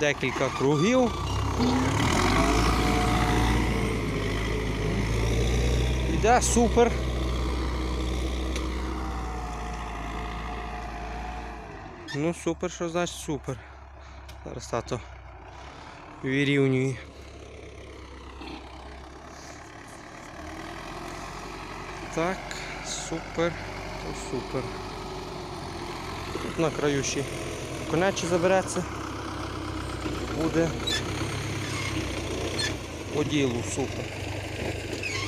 декілька кругів. Іде супер. Ну супер, що значить супер. Зараз тато вирівнює. Так, супер, то супер. Тут на краю ще конечі забереться. Буде по ділу супер.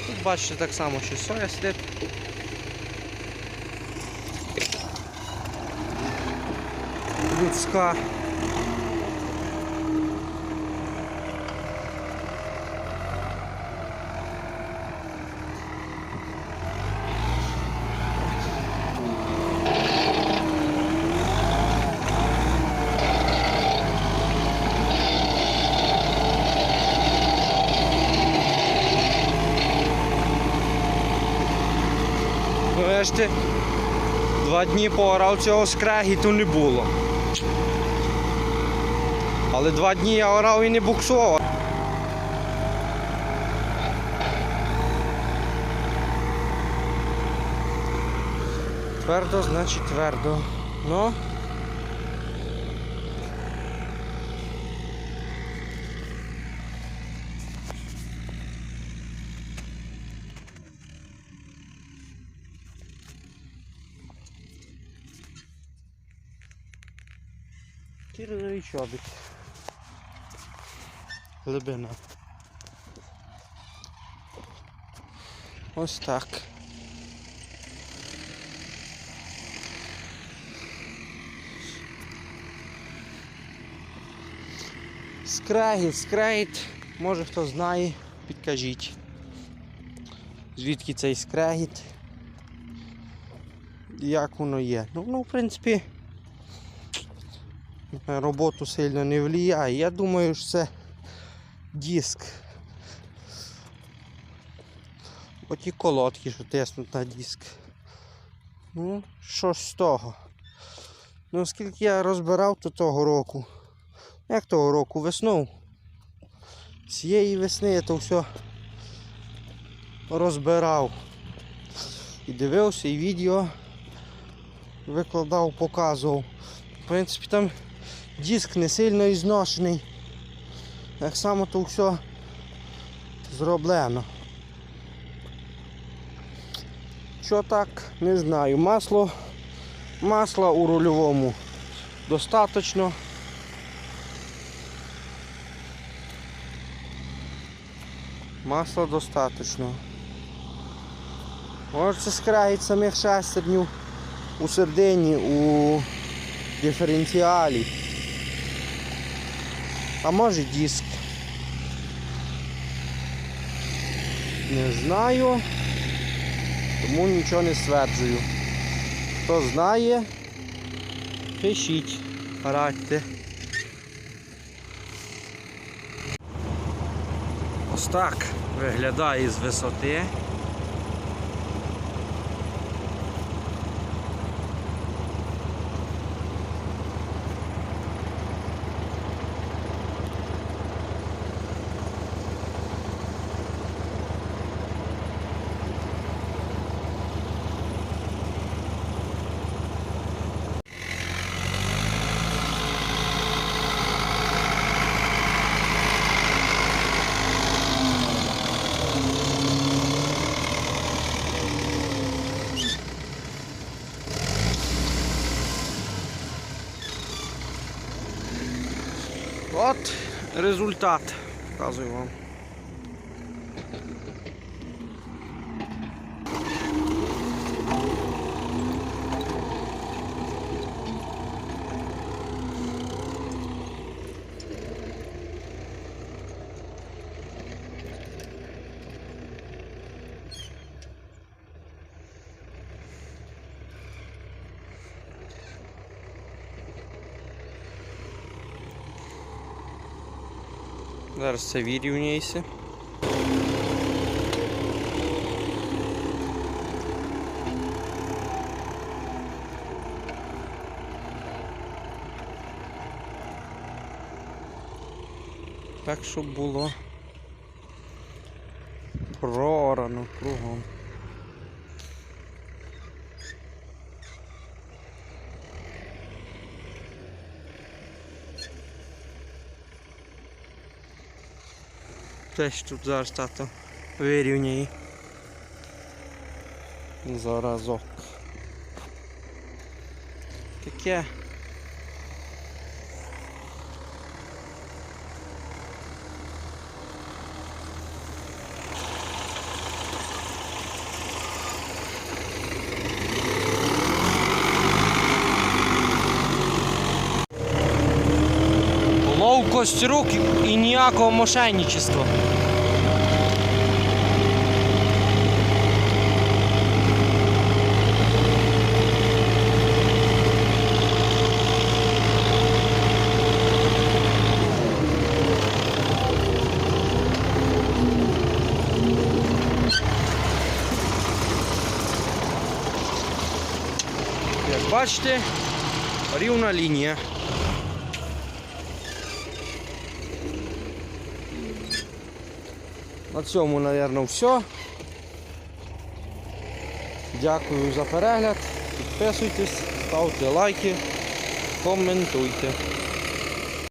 Тут бачите так само, що соя сидить. Людська. Ну, два дні поорав цього скрегіту не було. Але два дні я орав і не буксував. Твердо, значить твердо. Ну. Кірновий чобіт. Глибина. Ось так. Скрегіт, скрегіт, може хто знає, підкажіть. Звідки цей скрегіт? Як воно є? Ну, ну в принципі, роботу сильно не впливає. Я думаю, що це диск. Оті колодки, що тиснуть на диск. Ну, що з того? Ну, оскільки я розбирав то того року. Як того року? Весну. Цієї весни я то все розбирав. І дивився, і відео викладав, показував. В принципі, там диск не сильно і зношений. Так само то все зроблено. Що так, не знаю. Масло, масла у рульовому достатньо. Масла достатньо. Може це скраїть самих шестернів у середині, у диференціалі. А може диск. Не знаю, тому нічого не стверджую. Хто знає, пишіть, радьте. Ось так виглядає з висоти. Результат. Показую вам. Зараз це вирівняється. Так, щоб було прорано кругом. Теж тут зараз тато вирівняє. Заразок. Таке. Ловкость рук і ніякого мошенничества. Бачите, рівна лінія. На цьому, мабуть, все. Дякую за перегляд. Підписуйтесь, ставте лайки, коментуйте.